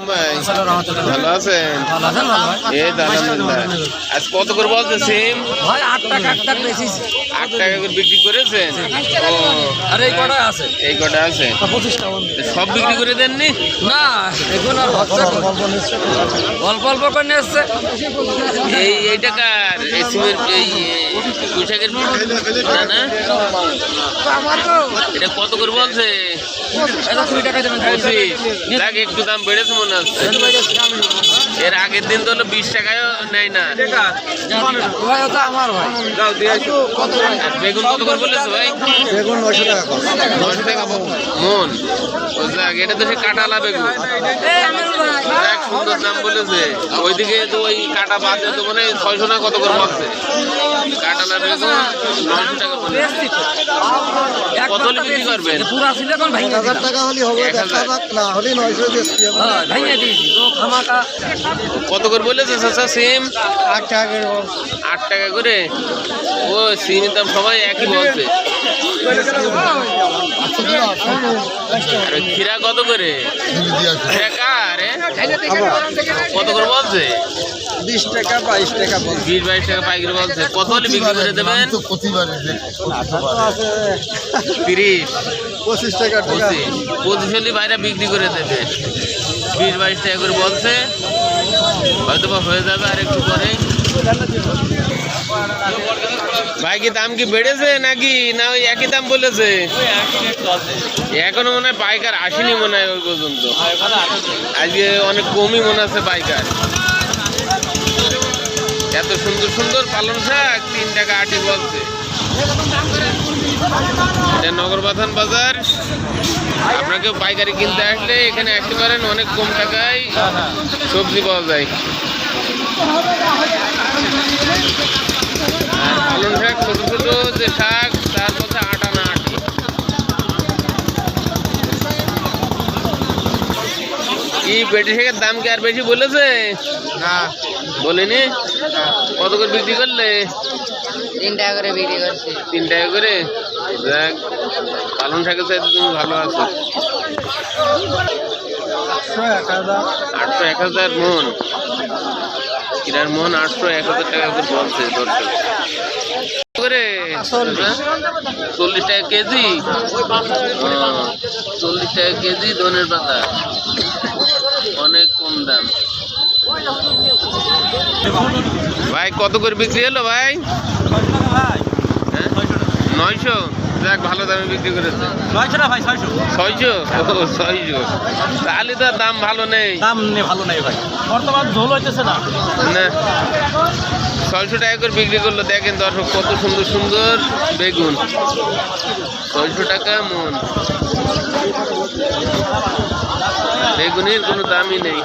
ভাই ভালো আছেন ভালো আছেন ভালো ভাই এই তো আলহামদুলিল্লাহ আজ কত করে বলছে সিম ভাই আট টাকা আট টাকা করে বিক্রি করেছেন? ও। আর এই কটা আছে? এই কটা আছে? সব বিক্রি করে দেননি? না এখন আর হচ্ছে অল্প অল্প করে নিয়ে এসছে। এই এই টাকার এই সিমের এই পোশাকের না না? এটা কত করে বলছে? পঁচিশ একটু দাম বেড়েছে মনে হচ্ছে। এর আগের দিন তো হলো বিশ টাকায় নেয় না। ভাই ওটা আমার ভাই বেগুন কত করে বলেছে ভাই? বেগুন নয়শো টাকা দশ টাকা মন যাক এটা তো সে কাটালা বেগুন। দেখ সুন্দর দাম বলেছে। ওইদিকে তো ওই কাটা বাদ তো মনে ছয়শো না কত করে বলছে কাটালা বেগুন নয়শো টাকা কত হলে বিক্রি করবেন? এক হাজার। টাকা হলে হবে এক হাজার। না হলে নয়শো বেশি হবে। হ্যাঁ দিয়েছি। কত করে বলেছে চাচা সিম আট টাকা করে আট টাকা করে? ও সিমের দাম সবাই একই বলছে। খিরা কত করে? কত করে বলছে? বিশ টাকা বাইশ টাকা বলছে। বিশ বাইশ টাকা পাইকারি বলছে। কত হলে বিক্রি করে দেবেন? তিরিশ। পঁচিশ টাকা টাকা। পঁচিশ। পঁচিশ হলে বাইরে বিক্রি করে দেবে। বিশ বাইশ টাকা করে বলছে। হয়তো হয়ে যাবে আর একটু পরে ভাই, কি দাম কি বেড়েছে নাকি? না, ওই একই দাম বলেছে। এখনও মনে হয় পাইকার আসেনি মনে হয় ওই পর্যন্ত। আজকে অনেক কমই মনে আছে পাইকার। এত সুন্দর সুন্দর পালন শাক, তিন টাকা আটি বলছে। এটা নগরবাথান বাজার। আপনাকে পাইকারি কিনতে আসলে এখানে আসতে পারেন অনেক কম টাকায় সবজি পাওয়া যায়। পালন শাক ছোট ছোট যে শাক তার মধ্যে আটা না আটি। কি পেটি শাকের দাম কি আর বেশি বলেছে? না। বলেনি? কত করে বিক্রি করলে? তিন টাকা করে বিক্রি করছি। তিন টাকা করে? দেখ পালন শাকের চাইতে তুমি ভালো আছো। আটশো এক হাজার। মন। কিরার মন? আটশো এক হাজার টাকা করে বলছে দর্শক। করে? চল্লিশ। টাকা কেজি? চল্লিশ টাকা কেজি ধনের পাতা। অনেক কম দাম। ভাই কত করে বিক্রি হলো ভাই? নয়শো? যাক ভালো দামে বিক্রি করেছে। নয়শো না ভাই ছয়শো। ছয়শো? ও ছয়শো। তাহলে তো দাম ভালো নেই। দাম নেই ভালো নেই ভাই। বর্তমান ঝোল হইতেছে না। না। ছয়শো টাকা করে বিক্রি করল দেখেন দর্শক কত সুন্দর সুন্দর বেগুন। ছয়শো টাকা মন। বেগুনের কোনো দামই নেই।